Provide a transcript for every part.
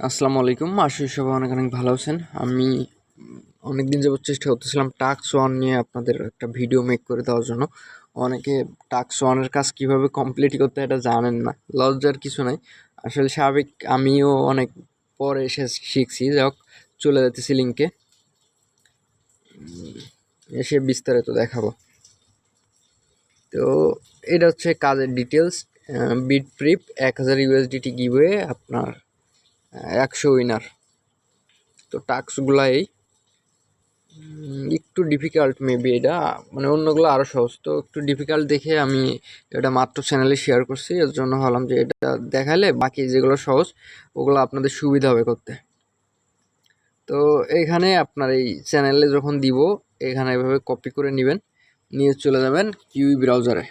আসসালামু আলাইকুম। আশা সবাই অনেক অনেক ভালো আছেন। আমি অনেক দিন যাবত চেষ্টা করতেছিলাম টাক্স ওয়ান নিয়ে আপনাদের একটা ভিডিও মেক করে দেওয়ার জন্য। অনেকে টাক্স ওয়ানের কাজ কীভাবে কমপ্লিট করতে এটা জানেন না। লজ্জার কিছু নাই। আসলে স্বাভাবিক আমিও অনেক পরে এসে শিখছি। যাই হোক চলে যেতেছি লিঙ্কে এসে বিস্তারিত দেখাবো। তো এটা হচ্ছে কাজের ডিটেলস বিট প্রিপ এক হাজার ইউএসডিটি গিভওয়ে আপনার একশো উইনার তো টাস্কগুলো এই একটু ডিফিকাল্ট মেবি এটা। মানে অন্যগুলো আরও সহজ। তো একটু ডিফিকাল্ট দেখে আমি এটা মাত্র চ্যানেলে শেয়ার করছি। এর জন্য ভাবলাম যে এটা দেখালে বাকি যেগুলো সহজ, ওগুলো আপনাদের সুবিধা হবে করতে। তো এখানে আপনার এই চ্যানেলে যখন দিব, এখানে এভাবে কপি করে নেবেন। নিয়ে চলে যাবেন কিউই ব্রাউজারে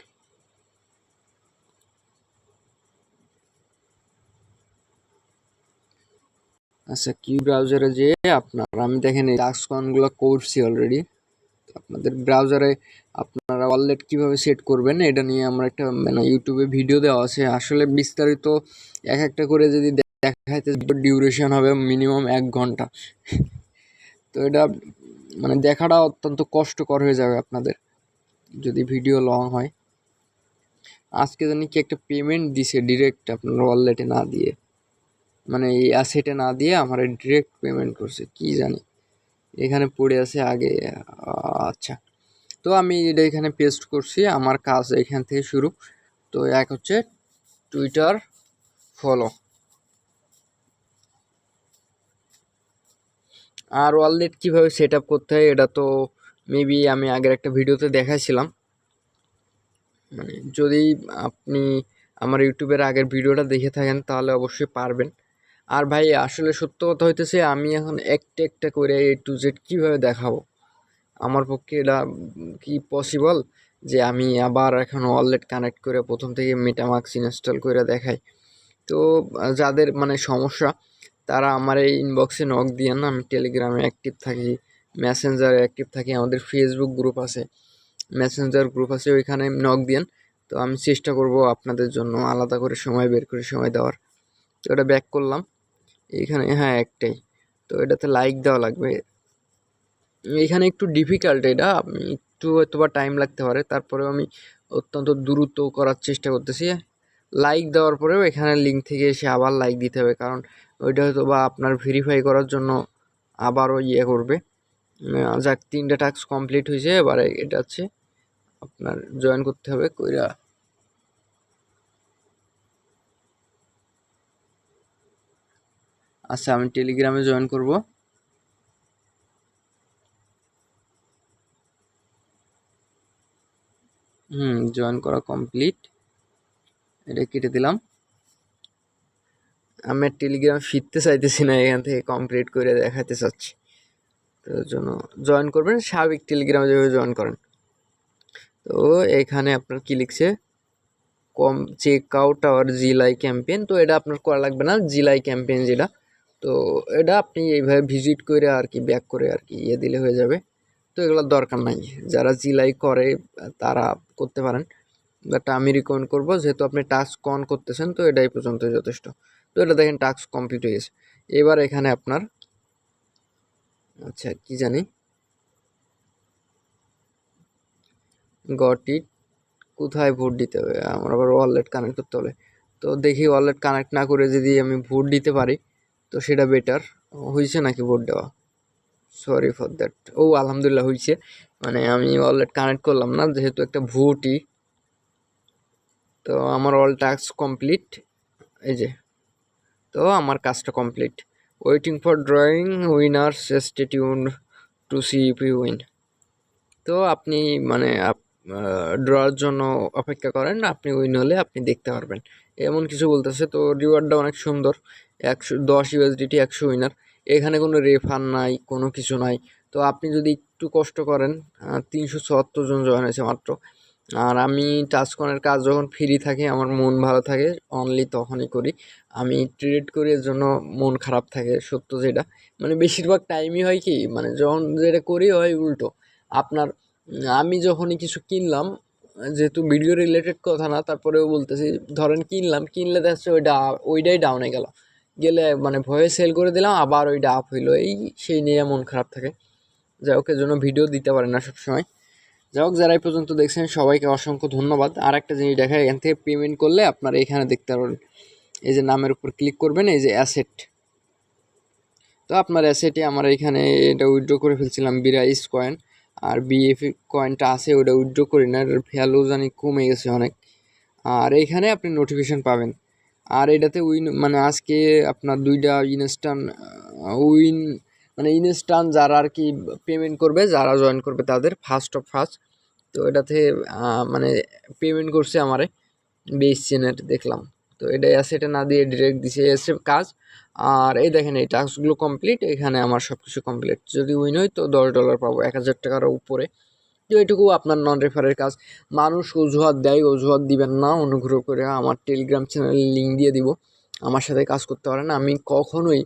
আচ্ছা কিউ ব্রাউজারে যে আপনার, আমি দেখেন এই টাস্কনগুলো করছি অলরেডি আপনাদের ব্রাউজারে আপনারা ওয়ালেট কীভাবে সেট করবেন, এটা নিয়ে আমার একটা মানে ইউটিউবে ভিডিও দেওয়া আছে। আসলে বিস্তারিত এক একটা করে যদি দেখাইতে ডিউরেশন হবে মিনিমাম এক ঘণ্টা। তো এটা মানে দেখাটা অত্যন্ত কষ্টকর হয়ে যাবে আপনাদের, যদি ভিডিও লং হয়। আজকে জানি কি একটা পেমেন্ট দিছে ডিরেক্ট আপনার ওয়ালেটে না দিয়ে। মানে এই অ্যাসেটে না দিয়ে আমার ডিরেক্ট পেমেন্ট করছে, কি জানি। এখানে পড়ে আছে আগে আচ্ছা। তো আমি এটা এখানে পেস্ট করছি, আমার কাজ এখান থেকে শুরু। তো এক হচ্ছে টুইটার ফলো আর ওয়ালেট কীভাবে সেট আপ করতে হয়, এটা তো মেবি আমি আগের একটা ভিডিওতে দেখাইছিলাম। মানে যদি আপনি আমার ইউটিউবের আগের ভিডিওটা দেখে থাকেন, তাহলে অবশ্যই পারবেন। আর ভাই, আসলে সত্য কথা হইতেছে, আমি এখন একটা একটা করে এ টু জেড কীভাবে দেখাবো? আমার পক্ষে এটা কি পসিবল যে আমি আবার এখন ওয়ালেট কানেক্ট করে প্রথম থেকে মেটামাক্স ইনস্টল করে দেখাই? তো, যাদের মানে সমস্যা, তারা আমার এই ইনবক্সে নক দিয়ে না, আমি টেলিগ্রামে অ্যাক্টিভ থাকি মেসেঞ্জারে অ্যাক্টিভ থাকি, আমাদের ফেসবুক গ্রুপ আছে। মেসেঞ্জার গ্রুপ আছে, ওইখানে নক দিয়েন। তো আমি চেষ্টা করব আপনাদের জন্য আলাদা করে সময় বের করে সময় দেওয়ার। তো এটা ব্যাক করলাম। এইখানে হ্যাঁ একটাই। তো এটাতে লাইক দেওয়া লাগবে। এখানে একটু ডিফিকাল্ট এটা। আমি একটু হয়তো বা টাইম লাগতে পারে। তারপরেও আমি অত্যন্ত দ্রুত করার চেষ্টা করতেছি। লাইক দেওয়ার পরেও এখানে লিঙ্ক থেকে এসে আবার লাইক দিতে হবে। কারণ ওইটা হয়তো বা আপনার ভেরিফাই করার জন্য আবারও ইয়ে করবে। যাক, তিনটা টাস্ক কমপ্লিট হয়েছে। এবারে এটা হচ্ছে আপনার জয়েন করতে হবে কইরা। আচ্ছা আমি টেলিগ্রামে জয়েন করব। হুম জয়েন করা কমপ্লিট এটা কেটে দিলাম। আমি টেলিগ্রাম ফিরতে চাইতেছি না, এখান থেকে কমপ্লিট করে দেখাতে চাচ্ছি। তো জন্য জয়েন করবেন স্বাভাবিক টেলিগ্রামে যেভাবে জয়েন করেন। তো এখানে আপনার কি লিখছে? Come check out our Zealy campaign তো এটা আপনার করা লাগবে না জিলাই ক্যাম্পেইন যেটা। তো এটা আপনি এইভাবে ভিজিট করে আর কি ব্যাক করে আর কি ইয়ে দিলে হয়ে যাবে। তো এগুলোর দরকার নাই। যারা জিলাই করে, তারা করতে পারেন। বাট আমি রিকমেন্ড করব, যেহেতু আপনি টাস্ক অন করতেছেন, তো এটাই পর্যন্ত যথেষ্ট। তো এটা দেখেন টাস্ক কমপ্লিট হয়ে গেছে। এবার এখানে আপনার আচ্ছা কি জানি? গট ইট কোথায় ভোট দিতে হবে? আমার আবার ওয়ালেট কানেক্ট করতে হবে। তো দেখি ওয়ালেট কানেক্ট না করে যদি আমি ভোট দিতে পারি তো সেটা বেটার হয়েছে নাকি ভোট দেওয়া? সরি ফর দ্যাট ও, আলহামদুলিল্লাহ হয়েছে মানে আমি ওয়ালেট কানেক্ট করলাম না, যেহেতু একটা ভোটই তো আমার অল টাস্ক কমপ্লিট এই যে, তো আমার কাজটা complete waiting for drawing winners stay tuned to see you win তো আপনি মানে ড্রয়ার জন্য অপেক্ষা করেন, আপনি উইন হলে আপনি দেখতে পারবেন। এমন কিছু বলতেছে, তো রিওয়ার্ডটা অনেক সুন্দর। একশো, দশ ইউএসডিটি একশো উইনার এখানে কোনো রেফার নাই, কোনো কিছু নাই। তো আপনি যদি একটু কষ্ট করেন তিনশো চুয়াত্তর জন জয়েন হয়েছে মাত্র। আর আমি টাচকনের কাজ যখন ফ্রি থাকে, আমার মন ভালো থাকে অনলি তখনই করি। আমি ট্রেড করি, এর জন্য মন খারাপ থাকে, সত্য যেটা। মানে বেশিরভাগ টাইমই হয় কি মানে যখন যেটা করি হয় উল্টো। আপনার, আমি যখনই কিছু কিনলাম, যেহেতু ভিডিও রিলেটেড কথা না, তারপরেও বলতেছি, ধরেন কিনলাম, কিনলে দেখা যাচ্ছে ওইটা, ওইটাই ডাউনে গেল। গেলে মানে ভয়ে সেল করে দিলাম, আবার ওইটা আপ হইল। এই সেই নিয়ে মন খারাপ থাকে। যাই হোক জন্য ভিডিও দিতে পারে না সবসময়। যাই হোক, যারা এই পর্যন্ত দেখছেন, সবাইকে অসংখ্য ধন্যবাদ। আর একটা জিনিস দেখা, এখান থেকে পেমেন্ট করলে আপনারা এখানে দেখতে পারবেন। এই যে নামের উপর ক্লিক করবেন, এই যে অ্যাসেট তো আপনার অ্যাসেটে আমার এখানে এটা উইথড্র করে ফেলছিলাম বিরাইস কয়েন আর বিএফ কয়েনটা আছে ওটা উইথড্র করি না, এটার ভ্যালু জানি কমে গেছে অনেক। আর এইখানে আপনি নোটিফিকেশন পাবেন। আর এটাতে উইন মানে আজকে আপনার দুইটা ইনস্টান উইন মানে ইনস্টান যারা আর কি পেমেন্ট করবে, যারা জয়েন করবে তাদের ফার্স্ট অফ ফার্স্ট তো এটাতে মানে পেমেন্ট করছে আমারে চেনের দেখলাম। তো এটাই এটা অ্যাসেটে না দিয়ে ডিরেক্ট দিছে এসে কাজ। আর এই দেখেন, এই টাস্কগুলো কমপ্লিট এখানে আমার সব কিছু কমপ্লিট যদি উইন হয় তো দশ ডলার পাবো, এক হাজার টাকার উপরে। তো এটুকু আপনার নন রেফারের কাজ। মানুষ অজুহাত দেয়, অজুহাত দিবেন না, অনুগ্রহ করে আমার টেলিগ্রাম চ্যানেলের লিঙ্ক দিয়ে দিব। আমার সাথে কাজ করতে পারেন। আমি কখনোই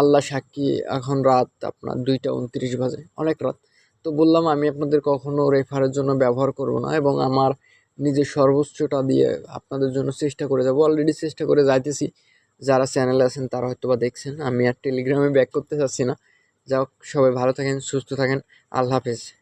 আল্লাহ সাক্ষী এখন রাত আপনার দুইটা উনত্রিশ বাজে, অনেক রাত। তো বললাম, আমি আপনাদের কখনো রেফারের জন্য ব্যবহার করব না এবং আমার নিজের সর্বোচ্চটা দিয়ে আপনাদের জন্য চেষ্টা করে যাব। অলরেডি চেষ্টা করে যাইতেছি। যারা চ্যানেলে আছেন, তারা হয়তো বা দেখছেন। আমি আর টেলিগ্রামে ব্যাক করতে চাচ্ছি না। যাই হোক, সবাই ভালো থাকেন, সুস্থ থাকেন। আল্লাহ হাফেজ।